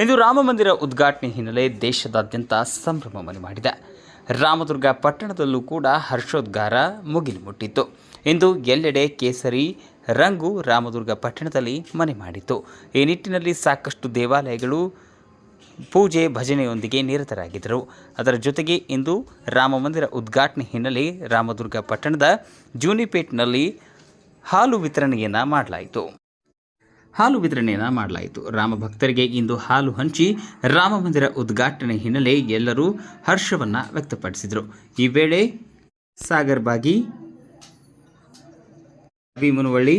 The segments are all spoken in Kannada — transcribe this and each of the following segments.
ಇಂದು ರಾಮ ಮಂದಿರ ಉದ್ಘಾಟನೆ ಹಿನ್ನೆಲೆ ದೇಶದಾದ್ಯಂತ ಸಂಭ್ರಮ ಮನೆ ಮಾಡಿದೆ. ರಾಮದುರ್ಗ ಪಟ್ಟಣದಲ್ಲೂ ಕೂಡ ಹರ್ಷೋದ್ಗಾರ ಮುಗಿಲು ಮುಟ್ಟಿತ್ತು ಇಂದು ಎಲ್ಲೆಡೆ ಕೇಸರಿ, ರಂಗು ರಾಮದುರ್ಗ ಪಟ್ಟಣದಲ್ಲಿ ಮನೆ ಮಾಡಿತ್ತು. ಈ ನಿಟ್ಟಿನಲ್ಲಿ ಸಾಕಷ್ಟು ದೇವಾಲಯಗಳು ಪೂಜೆ ಭಜನೆಯೊಂದಿಗೆ ನಿರತರಾಗಿದ್ದರು. ಅದರ ಜೊತೆಗೆ ಇಂದು ರಾಮ ಮಂದಿರ ಉದ್ಘಾಟನೆ ಹಿನ್ನೆಲೆ ರಾಮದುರ್ಗ ಪಟ್ಟಣದ ಜೂನಿಪೇಟ್ನಲ್ಲಿ ಹಾಲು ವಿತರಣೆಯನ್ನು ಮಾಡಲಾಯಿತು. ಹಾಲು ವಿತರಣೆಯನ್ನು ಮಾಡಲಾಯಿತು. ರಾಮ ಭಕ್ತರಿಗೆ ಇಂದು ಹಾಲು ಹಂಚಿ ರಾಮ ಮಂದಿರ ಉದ್ಘಾಟನೆ ಹಿನ್ನೆಲೆ ಎಲ್ಲರೂ ಹರ್ಷವನ್ನು ವ್ಯಕ್ತಪಡಿಸಿದರು. ಈ ವೇಳೆ ಸಾಗರ್ ಬಾಗಿ ರವಿ ಮುನವಳ್ಳಿ,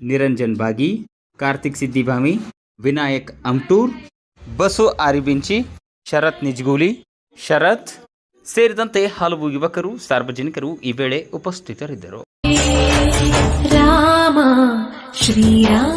ನಿರಂಜನ್ ಬಾಗಿ, ಕಾರ್ತಿಕ್ ಸಿದ್ದಿಭಾಮಿ, ವಿನಾಯಕ್ ಅಂಟೂರ್, ಬಸು ಆರಿಬಿಂಚಿ, ಶರತ್ ನಿಜ್ಗೂಲಿ, ಶರತ್ ಸೇರಿದಂತೆ ಹಲವು ಯುವಕರು, ಸಾರ್ವಜನಿಕರು ಈ ವೇಳೆ ಉಪಸ್ಥಿತರಿದ್ದರು. ശ്രീരാമ.